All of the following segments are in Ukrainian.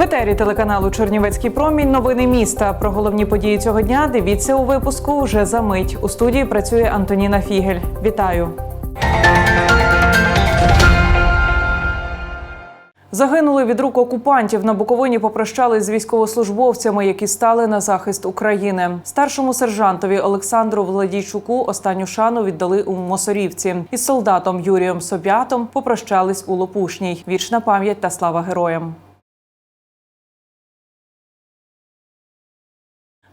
етері телеканалу Чернівецький промінь. Новини міста. Про головні події цього дня дивіться у випуску вже за мить. У студії працює Антоніна Фігель. Вітаю. Загинули від рук окупантів на Буковині. Попрощались з військовослужбовцями, які стали на захист України. Старшому сержантові Олександру Владійчуку останню шану віддали у Мосорівці. Із солдатом Юрієм Собятом попрощались у Лопушній. Вічна пам'ять та слава героям.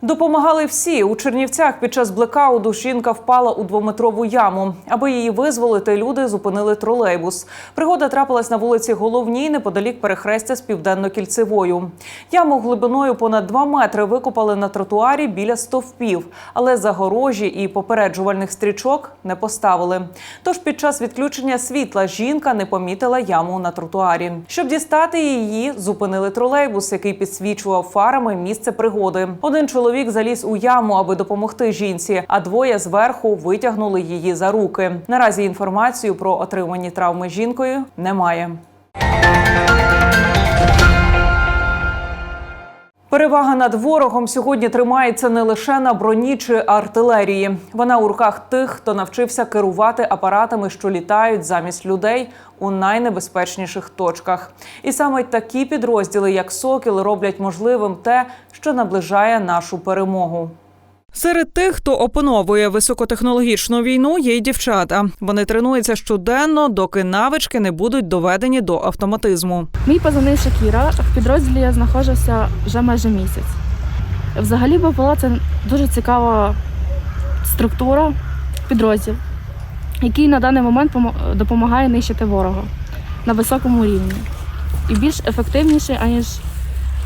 Допомагали всі у Чернівцях. Під час блекауту жінка впала у двометрову яму. Аби її визволити, люди зупинили тролейбус. Пригода трапилась на вулиці Головній, неподалік перехрестя з південно-кільцевою. Яму глибиною понад 2 метри викопали на тротуарі біля стовпів, але загорожі і попереджувальних стрічок не поставили. Тож під час відключення світла жінка не помітила яму на тротуарі. Щоб дістати її, зупинили тролейбус, який підсвічував фарами місце пригоди. Один чоловік заліз у яму, аби допомогти жінці, а двоє зверху витягнули її за руки. Наразі інформацію про отримані травми жінкою немає. Перевага над ворогом сьогодні тримається не лише на броні чи артилерії. Вона у руках тих, хто навчився керувати апаратами, що літають замість людей у найнебезпечніших точках. І саме такі підрозділи, як Сокіл, роблять можливим те, що наближає нашу перемогу. Серед тих, хто опановує високотехнологічну війну, є й дівчата. Вони тренуються щоденно, доки навички не будуть доведені до автоматизму. Мій позивний Шакіра. В підрозділі я знаходжуся вже майже місяць. Взагалі БПЛА це дуже цікава структура, підрозділ, який на даний момент допомагає нищити ворога на високому рівні і більш ефективніший, аніж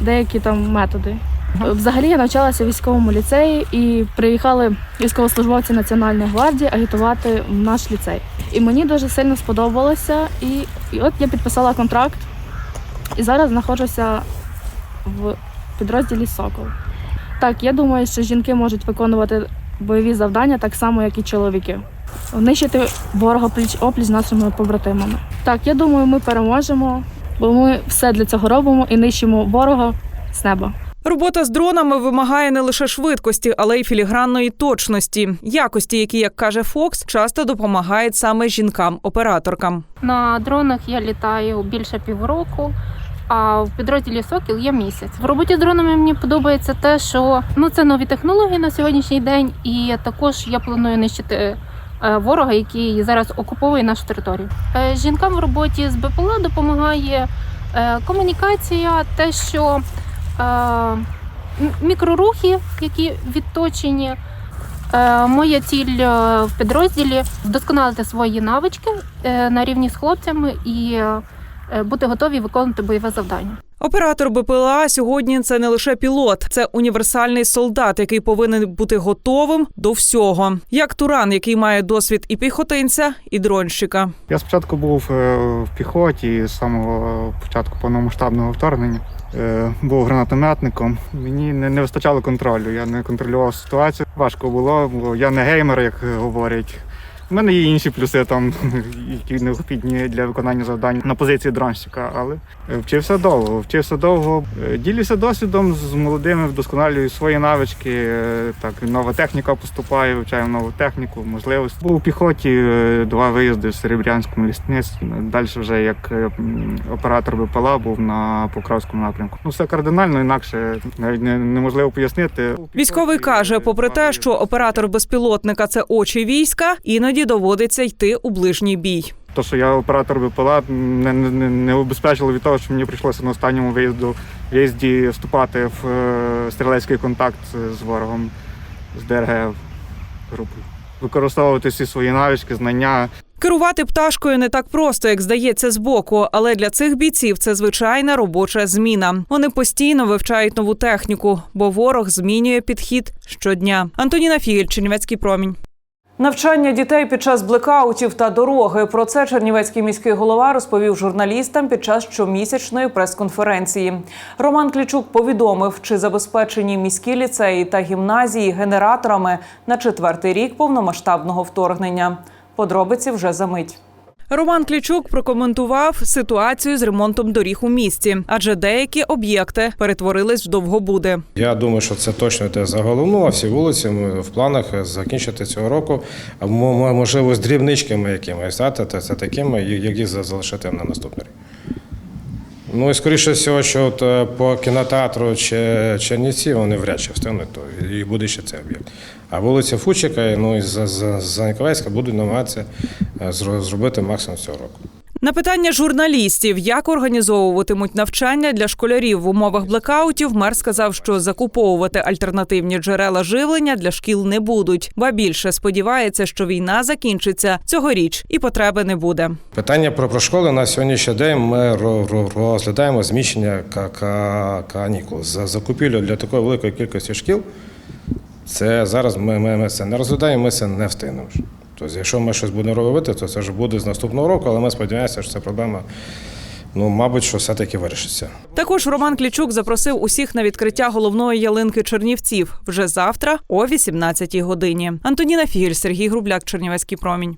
деякі там методи. Взагалі я навчалася в військовому ліцеї і приїхали військовослужбовці Національної гвардії агітувати в наш ліцей. І мені дуже сильно сподобалося. І, і от я підписала контракт і зараз знаходжуся в підрозділі Сокол. Так, я думаю, що жінки можуть виконувати бойові завдання так само, як і чоловіки. Нищити ворога пліч опліч нашими побратимами. Так, я думаю, ми переможемо, бо ми все для цього робимо і нищимо ворога з неба. Робота з дронами вимагає не лише швидкості, але й філігранної точності, якості, які, як каже Фокс, часто допомагають саме жінкам-операторкам. На дронах я літаю більше півроку, а в підрозділі Сокіл є місяць. В роботі з дронами мені подобається те, що ну це нові технології на сьогоднішній день, і також я планую нищити е, ворога, який зараз окуповує нашу територію. Е, Жінкам в роботі з БПЛА допомагає е, комунікація, те, що мікрорухи, які відточені. Е, Моя ціль е, в підрозділі вдосконалити свої навички е, на рівні з хлопцями і бути готові виконувати бойове завдання. Оператор БПЛА сьогодні це не лише пілот, це універсальний солдат, який повинен бути готовим до всього, як Туран, який має досвід і піхотинця, і дронщика. Я спочатку був в піхоті з самого початку повномасштабного вторгнення. Е, Був гранатометником. Мені не, не вистачало контролю. Я не контролював ситуацію. Важко було, бо я не геймер, як говорять. У мене є інші плюси, там, які необхідні для виконання завдань на позиції дронщика, але вчився довго. Вчився довго. Е, Ділюся досвідом з молодими, вдосконалюю свої навички. Е, Так, нова техніка поступає, вивчаю нову техніку, можливості. Був у піхоті е, два виїзди в Серебрянському лісництві. Далі вже як оператор БПЛА був на Покровському напрямку. Ну все кардинально інакше навіть неможливо пояснити. Військовий каже, попри те, що оператор безпілотника це очі війська, іноді доводиться йти у ближній бій. То, що я оператор БПЛА, не, не, не убезпечило від того, що мені прийшлося на останньому виїзду виїзді вступати в е, стрілецький контакт з ворогом з ДРГ групою. Використовувати всі свої навички, знання. Керувати пташкою не так просто, як здається збоку, але для цих бійців це звичайна робоча зміна. Вони постійно вивчають нову техніку, бо ворог змінює підхід щодня. Антоніна Фігель, Чернівецький промінь. Навчання дітей під час блекаутів та дороги. Про це Чернівецький міський голова розповів журналістам під час щомісячної прес-конференції. Роман Клічук повідомив, чи забезпечені міські ліцеї та гімназії генераторами на четвертий рік повномасштабного вторгнення. Подробиці вже за мить. Роман Клічук прокоментував ситуацію з ремонтом доріг у місті, адже деякі об'єкти перетворились в довгобуди. Я думаю, що це точно те за головну, а всі вулиці ми в планах закінчити цього року, а мо- мо- можливо з дрібничками якимись, та- це такими, які залишити на наступний рік. Ну і скоріше всього, що от е, по кінотеатру чи Чернівці вони вряд чи встигнуть, то і буде ще цей об'єкт. А вулиця Фучика, ну і за, за, будуть намагатися е, зробити максимум цього року. На питання журналістів, як організовуватимуть навчання для школярів в умовах блекаутів, мер сказав, що закуповувати альтернативні джерела живлення для шкіл не будуть. Ба більше сподівається, що війна закінчиться цьогоріч і потреби не буде. Питання про, про школи на сьогоднішній день ми ро- ро- розглядаємо зміщення ка- ка- канікул за закупівлю для такої великої кількості шкіл. Це зараз ми, ми, ми це не розглядаємо, ми це не встигнемо. Тобто, якщо ми щось будемо робити, то це вже буде з наступного року, але ми сподіваємося, що ця проблема, ну, мабуть, що все-таки вирішиться. Також Роман Клічук запросив усіх на відкриття головної ялинки Чернівців вже завтра о 18-й годині. Антоніна Фігель, Сергій Грубляк, Чернівецький промінь.